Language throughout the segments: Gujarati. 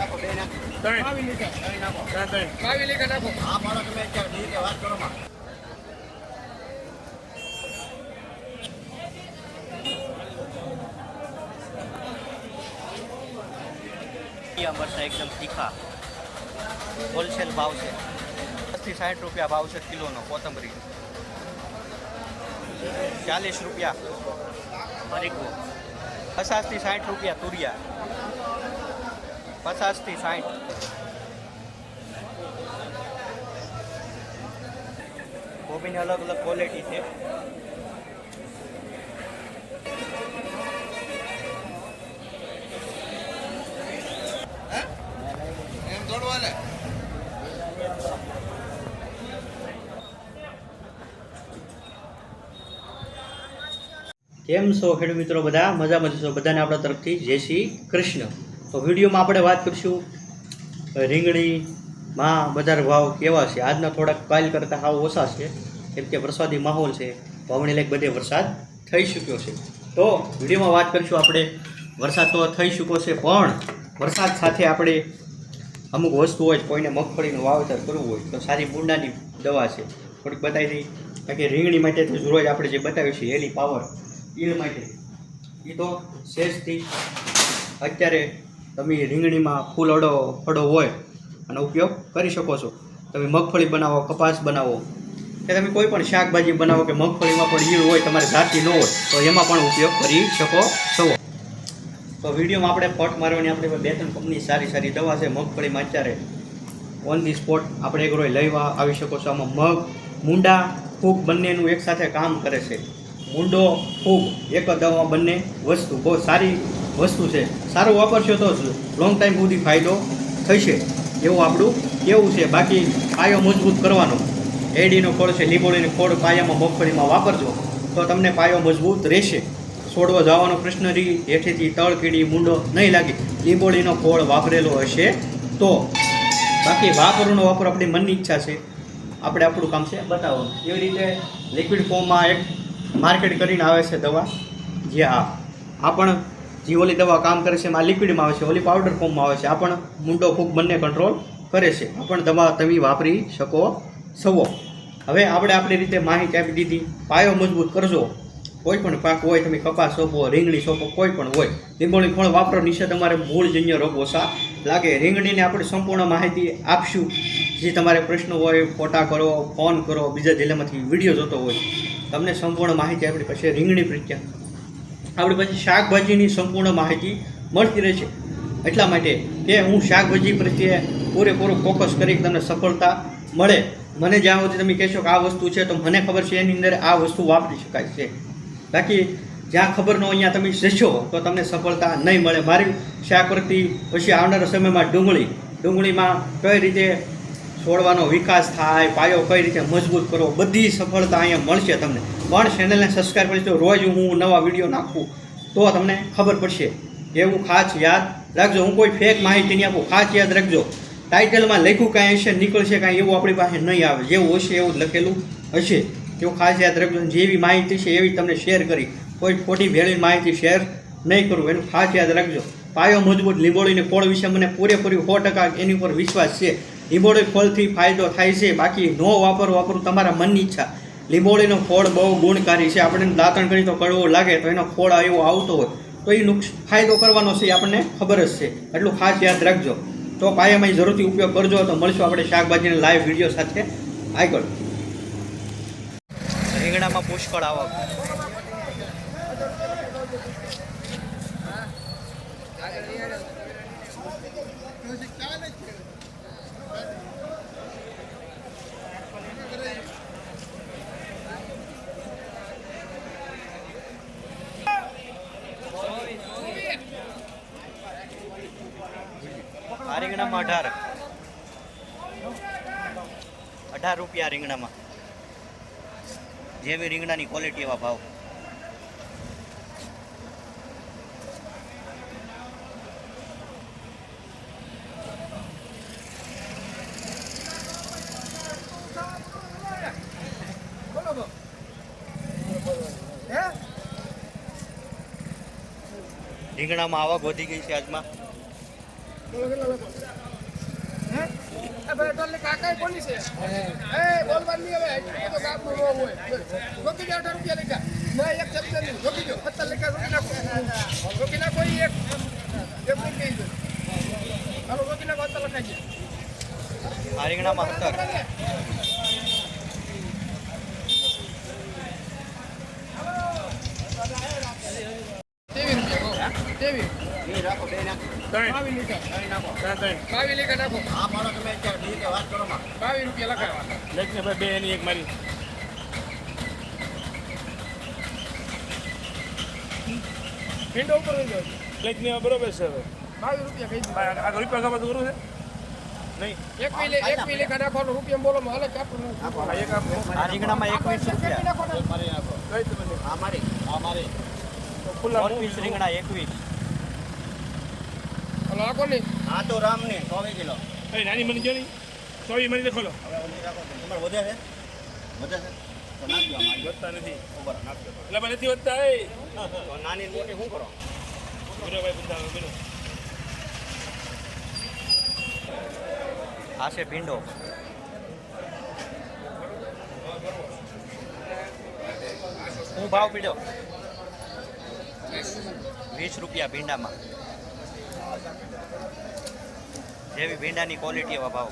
રાખો બે નાખો ત્રણ ત્રણ નાખો ત્રણ ત્રણ બાવી લીટર નાખો હા પાડો તમે અત્યારે જે રીતે વાત કરો માં મરસા એકદમ તીખા હોલસેલ ભાવ છે. પચીસ સાઠ રૂપિયા ભાવ છે કિલોનો કોથમરી. ચાલીસ રૂપિયા હરીકવો પચાસથી સાઠ રૂપિયા તુરિયા. પચાસથી સાઠ. કોબીની અલગ અલગ ક્વોલિટી છે. કેમ છો ખેડૂત મિત્રો બધા? મજામાં છો? બધાને આપણા તરફથી જય શ્રી કૃષ્ણ. તો વિડીયોમાં આપણે વાત કરીશું રીંગણીમાં બજાર ભાવ કેવા છે? આજના થોડાક કાલ કરતાં હાવ ઓછા છે. કેમ કે વરસાદી માહોલ છે. વાવણી લાયક બધે વરસાદ થઈ ચૂક્યો છે. તો વિડીયોમાં વાત કરીશું આપણે. વરસાદ તો થઈ ચૂક્યો છે, પણ વરસાદ સાથે આપણે અમુક વસ્તુ હોય કોઈને મગફળીનું વાવેતર કરવું હોય, તો સારી બુંડાની દવા છે. થોડીક બતાવી દઈ કારણ કે રીંગણી માટે તો રોજ આપણે જે બતાવ્યું છે એની પાવર ઈલ માટે. એ તો સેજથી અત્યારે તમે રીંગણીમાં ફૂલ અડો અડો હોય અને ઉપયોગ કરી શકો છો. તમે મગફળી બનાવો, કપાસ બનાવો, કે તમે કોઈ પણ શાકભાજી બનાવો કે મગફળીમાં પણ ઈળ હોય, તમારે જાતિ ન હોય, તો એમાં પણ ઉપયોગ કરી શકો છો. તો વિડીયોમાં આપણે ફટ મારવાની આપણે બે ત્રણ કંપની સારી સારી દવા છે, મગફળીમાં અત્યારે ઓન ધી સ્પોટ આપણે એક રોય લઈવા આવી શકો છો. આમાં મગ, મૂંડા, ફૂગ બંનેનું એકસાથે કામ કરે છે. મૂંડો, ફૂગ, એક જ દવામાં બંને વસ્તુ બહુ સારી વસ્તુ છે. સારું વાપરશો તો જ લોંગ ટાઈમ સુધી ફાયદો થશે. એવું આપણું કેવું છે. બાકી પાયો મજબૂત કરવાનો. એડીનો ખોળ છે, લીંબોળીનો ખોળ પાયામાં, મગફળીમાં વાપરજો. તો તમને પાયો મજબૂત રહેશે. છોડવો જવાનો પ્રશ્ન રહી, હેઠેથી તળ, કીડી, મૂંડો નહીં લાગે. લીંબોળીનો ખોળ વાપરેલો હશે તો. બાકી વાપરવાનો વાપર આપણી મનની ઈચ્છા છે. આપણે આપણું કામ છે. બતાવવાનું એવી રીતે લિક્વિડ ફોર્મમાં એક માર્કેટ કરીને આવે છે દવા. જે હા આ પણ જે ઓલી દવા કામ કરે છે, એમાં લિક્વિડમાં આવે છે, ઓલી પાવડર ફોર્મમાં આવે છે. આ પણ મૂંડો ફૂગ બંને કંટ્રોલ કરે છે. આ પણ દવા તમે વાપરી શકો છો. હવે આપણે આપણી રીતે માહિતી આપી દીધી. પાયો મજબૂત કરજો. કોઈ પણ પાક હોય, તમે કપાસ સોંપો, રીંગણી સોંપો, કોઈ પણ હોય. લીંબોળી ફળ વાપરો નિશે તમારે મૂળજન્ય રોગ ઓછા લાગે. રીંગણીને આપણે સંપૂર્ણ માહિતી આપશું. જે તમારે પ્રશ્ન હોય, ફોટા કરો, ફોન કરો, બીજા જિલ્લામાંથી વીડિયો જોતો હોય, તમને સંપૂર્ણ માહિતી આપણી પાસે રીંગણી પ્રત્યે આપણી પાસે શાકભાજીની સંપૂર્ણ માહિતી મળતી રહે છે. એટલા માટે કે હું શાકભાજી પ્રત્યે પૂરેપૂરું ફોકસ કરી તમને સફળતા મળે. મને જ્યાં સુધી તમે કહેશો કે આ વસ્તુ છે તો મને ખબર છે એની અંદર આ વસ્તુ વાપરી શકાય છે. બાકી જ્યાં ખબર ન અહીંયા તમે જશો તો તમને સફળતા નહીં મળે. મારી શાક પ્રતિ પછી આવનારા સમયમાં ડુંગળી. ડુંગળીમાં કઈ રીતે છોડવાનો વિકાસ થાય, પાયો કઈ રીતે મજબૂત કરવો, બધી સફળતા અહીંયા મળશે તમને. પણ ચેનલને સબસ્ક્રાઈબ કરી તો રોજ હું નવા વીડિયો નાખું તો તમને ખબર પડશે. એવું ખાસ યાદ રાખજો. હું કોઈ ફેક માહિતી નહીં આપું. ખાસ યાદ રાખજો. ટાઇટલમાં લખ્યું કાંઈ હશે, નીકળશે કાંઈ એવું આપણી પાસે નહીં આવે. જેવું હશે એવું લખેલું હશે. એવું ખાસ યાદ રાખજો. જેવી માહિતી છે એવી તમને શેર કરી. કોઈ ખોટી ભેળી માહિતી શેર નહીં કરું. એનું ખાસ યાદ રાખજો. પાયો મજબૂત, લીંબોળીને કોળ વિશે મને પૂરેપૂરી સો ટકા એની ઉપર વિશ્વાસ છે. લીંબોળી ફળથી ફાયદો થાય છે. બાકી નો વાપર વાપરું તમારા મનની ઈચ્છા. લીંબોળીનો ફળ બહુ ગુણકારી છે. આપણને દાંતણ કરી તો કડવો લાગે, તો એનો ફળ એવો આવતો હોય, તો એ ફાયદો કરવાનો છે એ આપણને ખબર જ છે. એટલું ખાસ યાદ રાખજો. તો પાયામાં જરૂરથી ઉપયોગ કરજો, તો મળશું આપણે શાકભાજીના લાઈવ વીડિયો સાથે. આગળ. રીંગણામાં પુષ્કળ આવક. આ રીંગણામાં અઢાર. અઢાર રૂપિયા રીંગણામાં. જેવી રીંગણાની ક્વોલિટી એવા ભાવ. રીંગણામાં આવક વધી ગઈ છે આજમાં બોલો કેટલા લખો હે એ પેટ્રોલની કાકા કોની છે. એ બોલવાની હવે તો કામનું હોય. રોકી જાવ અઢાર રૂપિયા લીધા. ના એક શબ્દ નહીં. રોકી દો. પત્તા લખ્યા રોકી નાખો. રોકી નાખો એક. એક મૂકી દો. હાલો રોકી નાખો પત્તા લખાઈ ગયા આ રીંગણામાં સત્તર તેવી રૂપિયા તેવી બાવીસ લીટર બાવીસ લીટર નાખો બાવી રૂપિયા લખાય બે એની એક મારી ભીંડો ઉપર લઈ જાઓ બરોબર છે હવે રૂપિયા કહી દીધા આ રૂપિયા ખબર કરવું છે નહીં એક મિલે એક મિલે નાખવાનો રૂપિયા બોલો હાલે કાપડ આ એક આપો આ રીંગણામાં એકવીસ રૂપિયા મારી આ મારી ખુલ્લા રીંગણા એકવીસ લાગો આ કોની હા તો રામ ને ચોવીસ કિલો. એ નાની મને જો નહીં ચોવી મને ખોલો હવે ઓલી રાખો તમારે વધે છે? વધે છે? તો નાખજો વધતા નથી. ઉપર નાખજો. એટલે નથી વધતા એ. નાની મોટી શું કરો? બરો ભાઈ બંધા બરો આ છે ભીંડો. હું ભાવ પીડ્યો? વીસ રૂપિયા ભીંડામાં. જેવી ભીંડાની ક્વોલિટી એવા ભાવ.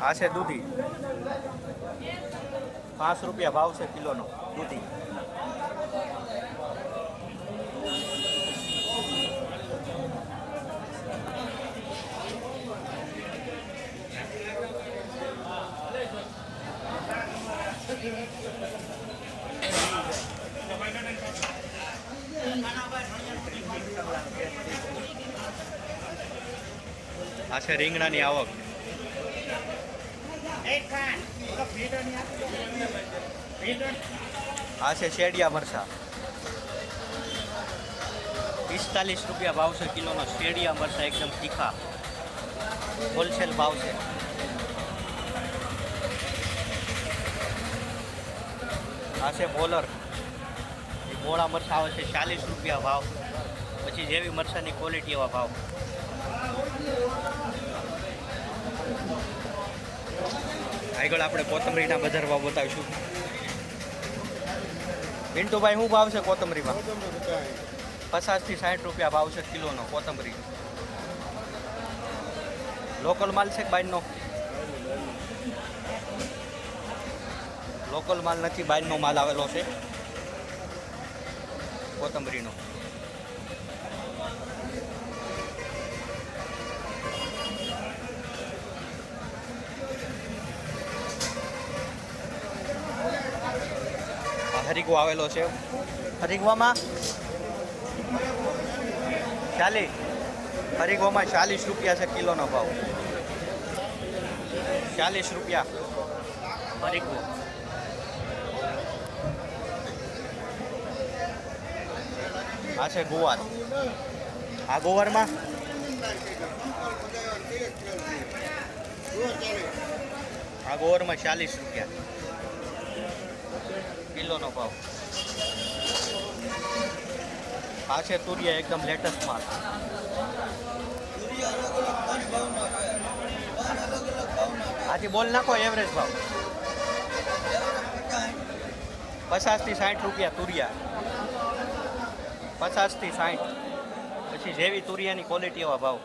આ છે દૂધી. પાંચ રૂપિયા ભાવ છે કિલોનો દૂધી. આ છે રીંગણાની આવક. આ છે શેડિયા મરસા પિસ્તાલીસ રૂપિયા ભાવ છે કિલોનો શેડિયા મરસા એકદમ તીખા. હોલસેલ ભાવ છે. આ છે બોલર. એ મોળા મરસા આવે છે ચાલીસ રૂપિયા ભાવ. પછી જેવી મરસાની ક્વોલિટી એવા ભાવ. આગળ આપણે કોથમરીના બજાર ભાવ બતાવીશું. પિન્ટુભાઈ શું ભાવ છે કોથમરીમાં? પચાસથી સાઠ રૂપિયા ભાવ છે કિલોનો કોથમરી. લોકલ માલ છે બાયનો લોકલ માલ નથી બાયનો માલ આવેલો છે કોથમરીનો. હરીગો આવેલો છે. હરીગવામાં ચાલી હરીગોમાં ચાલીસ રૂપિયા છે કિલોનો ભાવ. ચાલીસ રૂપિયા. હરીગો આ છે ગુવાર. આ ગુવારમાં આ ગુવારમાં ચાલીસ રૂપિયા. કિલોનો ભાવ. આ છે તુરિયા એકદમ લેટેસ્ટ માલ. આથી બોલ નાખો એવરેજ ભાવ. પચાસથી સાઠ રૂપિયા તુરિયા. પચાસથી સાઠ. પછી જેવી તુરિયાની ક્વોલિટી એવા ભાવ.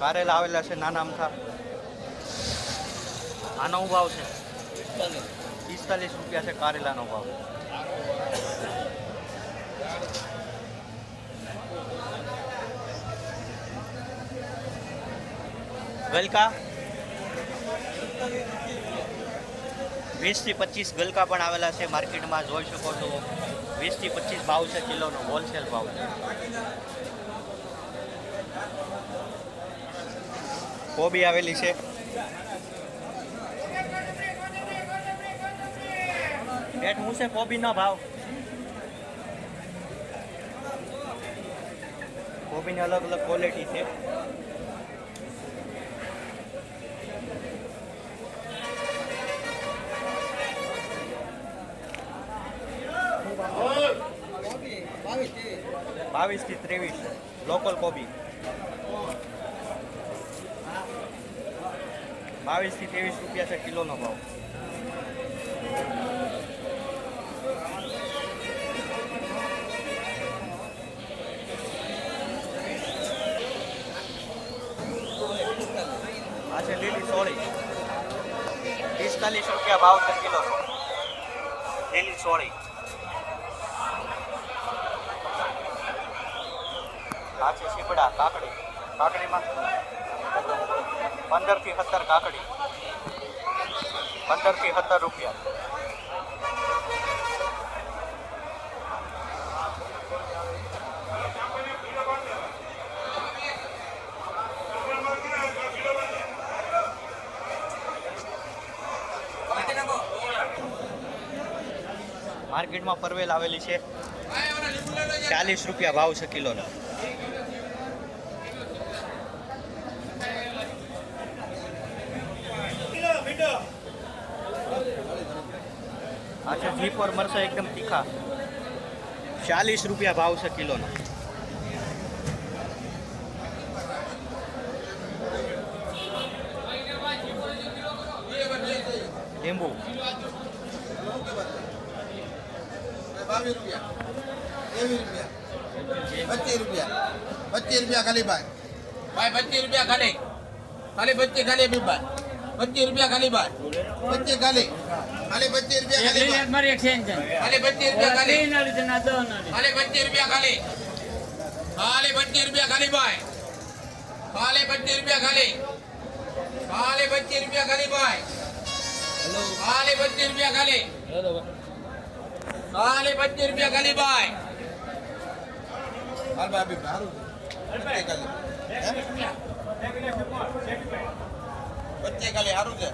કારેલા આવેલા છે નાના અમથા. આનો ભાવ છે? પિસ્તાલીસ. રૂપિયા છે કારેલાનો ભાવ. ગલકા? વીસથી પચીસ ગલકા પણ આવેલા છે માર્કેટમાં જોઈ શકો છો. વીસથી પચીસ ભાવ છે કિલોનો હોલસેલ ભાવ કોબી આવેલી છે. રેટ હું છે કોબીનો ભાવ. કોબીની અલગ અલગ ક્વોલિટી છે. બાવીસથી ત્રેવીસ લોકલ કોબી. બાવીસથી ત્રેવીસ રૂપિયા છે કિલોનો ભાવ. લીલી સોળી. પિસ્તાલીસ રૂપિયા ભાવ કિલો. લીલી સોળી. કાચી સીપડા કાકડી. કાકડીમાં પંદરથી સત્તર કાકડી. પંદરથી સત્તર રૂપિયા. માર્કેટમાં પરવેલ આવેલી છે. ચાલીસ રૂપિયા ભાવ છે કિલોનો. અચ્છા જીપ પર મરસા એકદમ તીખા. ચાલીસ રૂપિયા ભાવ છે કિલોનો. લીંબુ. બાવીસ રૂપિયા ત્રેવીસ રૂપિયા પચીસ રૂપિયા પચીસ રૂપિયા ખાલી ભાઈ ભાઈ પચીસ રૂપિયા ખાલી ખાલી પચીસ ખાલી બી ભાઈ પચીસ રૂપિયા ખાલી ભાઈ પચીસ ખાલી ખાલી પચીસ રૂપિયા ખાલી ખાલી પચીસ રૂપિયા ખાલી ખાલી પચીસ રૂપિયા ખાલી ખાલી પચીસ રૂપિયા ખાલી ભાઈ ખાલી પચીસ રૂપિયા ખાલી ખાલી પચીસ રૂપિયા ખાલી ભાઈ ખાલી પચીસ રૂપિયા ખાલી ખાલી પચીસ રૂપિયા ખાલી ભાઈ હાલ પચીસ ખાલી સારું છે.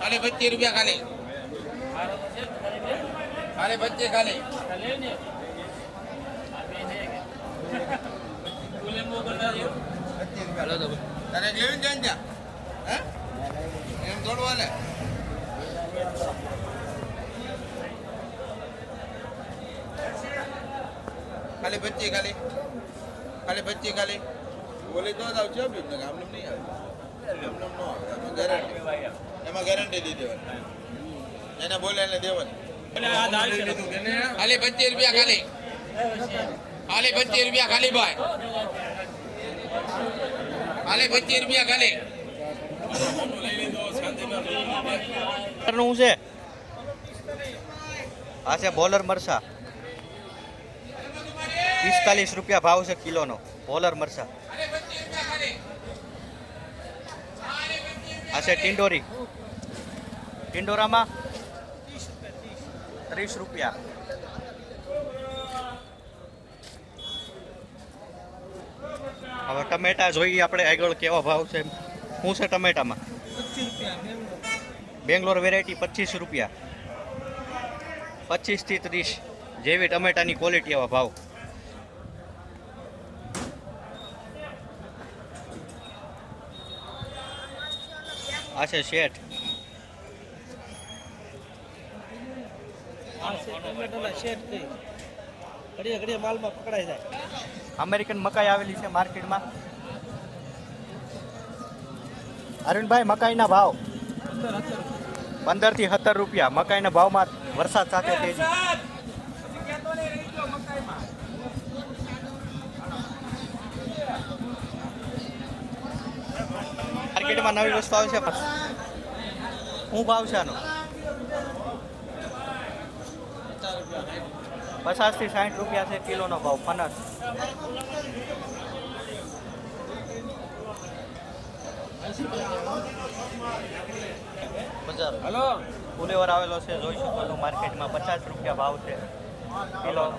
ખાલી પચીસ રૂપિયા ખાલી. ખાલી પચીસ ખાલી. તને લેવી ને હે? એમ થોડું હાલે. ખાલી પચીસ ખાલી. ખાલી પચીસ ખાલી. બોલી તો જ આવશે હો બેન આમ નહીં આવે. એમ ન આવે ગેરંટી એમાં ગેરંટી દીધી હોય એને બોલે એને દેવાની. ખાલી પચીસ રૂપિયા ખાલી. ખાલી પચીસ રૂપિયા ખાલી ભાઈ. ખાલી પચીસ રૂપિયા ખાલી. છે? આ છે બોલર મરસા. પિસ્તાલીસ રૂપિયા ભાવ છે કિલોનો, પોલર મરસા આ છે ટિંડોરી. ટિંડોરામાં ત્રીસ રૂપિયા. હવે ટમેટા જોઈએ આપણે આગળ કેવા ભાવ છે શું છે ટમેટામાં? બેંગ્લોર વેરાયટી પચીસ રૂપિયા. પચીસથી ત્રીસ જેવી ટમેટાની ક્વોલિટી એવા ભાવ. આ છે શેઠ ઘડીએ ઘડીએ માલમાં પકડાઈ જાય. અમેરિકન મકાઈ આવેલી છે માર્કેટમાં. અરવિંદભાઈ મકાઈના ભાવ. પંદરથી સત્તર રૂપિયા. મકાઈના ભાવમાં વરસાદ સાથે તેજી. માર્કેટમાં નવી વસ્તુ આવે છે. હું ભાવ છે આનો? પચાસથી સાઠ રૂપિયા છે કિલોનો ભાવ ફનસ બજાર. હલો. ફુલેવર આવેલો છે જોઈ શકો છો માર્કેટમાં પચાસ રૂપિયા ભાવ છે કિલોનો.